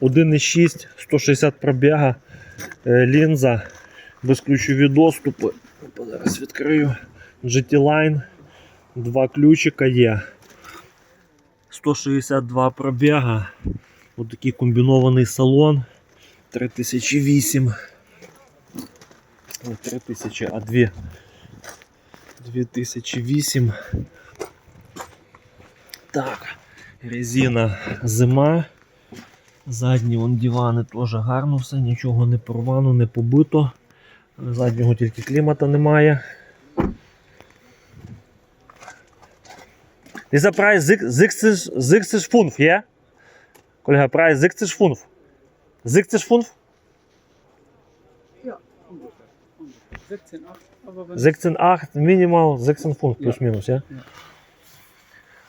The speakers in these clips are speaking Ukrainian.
1,6, 160 пробіга, е, лінза, безключові доступи. Опа, Зараз відкрию. GT-Line, два ключика є. 162 пробіга. Ось такий комбінований салон. 3008. 3000, а 2. 2008. Так, резина зима. Задні вон дивани теж гарно все, нічого не порвано, не побито. Заднього тільки клімата немає. Dieser Preis 60, 60 Pfund, ja? Kollege, Preis 60 Pfund. 60 Pfund? Ja, ungefähr. ungefähr. 16, 8, aber wenn 16,8, minimal 16 Pfund? Ja.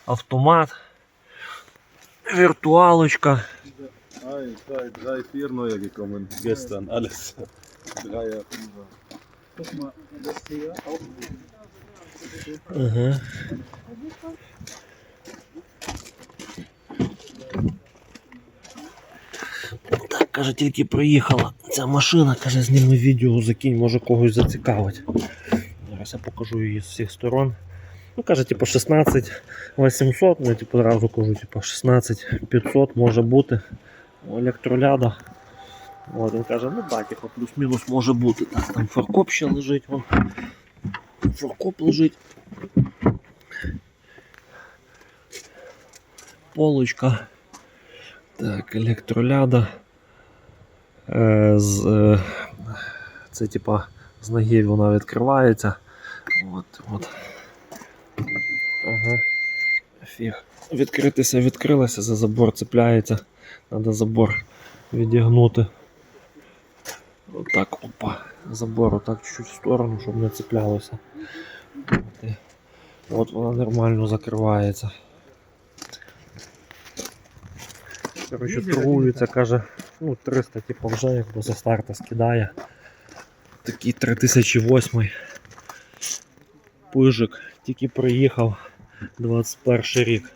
Автомат. Віртуалочка. Drei, drei, drei, vier neue gekommen gestern, alles. Dreier, Fünfer. guck mal, das hier auch. Ага. Так, каже, тільки приїхала ця машина, каже, зніми відео, закинь, може когось зацікавить. Зараз я покажу її з всіх сторон. Ну, каже, типу 16 800, ну, я типу одразу кажу, типу 16 500 може бути. Електроляда. От, він каже, ну да, типу, плюс-мінус може бути. Так, там фаркоп ще лежить. Вон. Фаркоп лежить. Полочка. Так, електроляда. Е, з, е, це типа з ноги вона відкривається. От, от. Ага. Фіг. Відкритися відкрилася, за забор цепляється. Треба забор відігнути. Отак, опа. Забор отак чуть-чуть в сторону, щоб не цеплялося. От, і- От вона нормально закривається. Коротше, торгується, каже, ну 300 типу вже якби за старта скидає. Такий 3008 пижик, тільки приїхав 21 рік.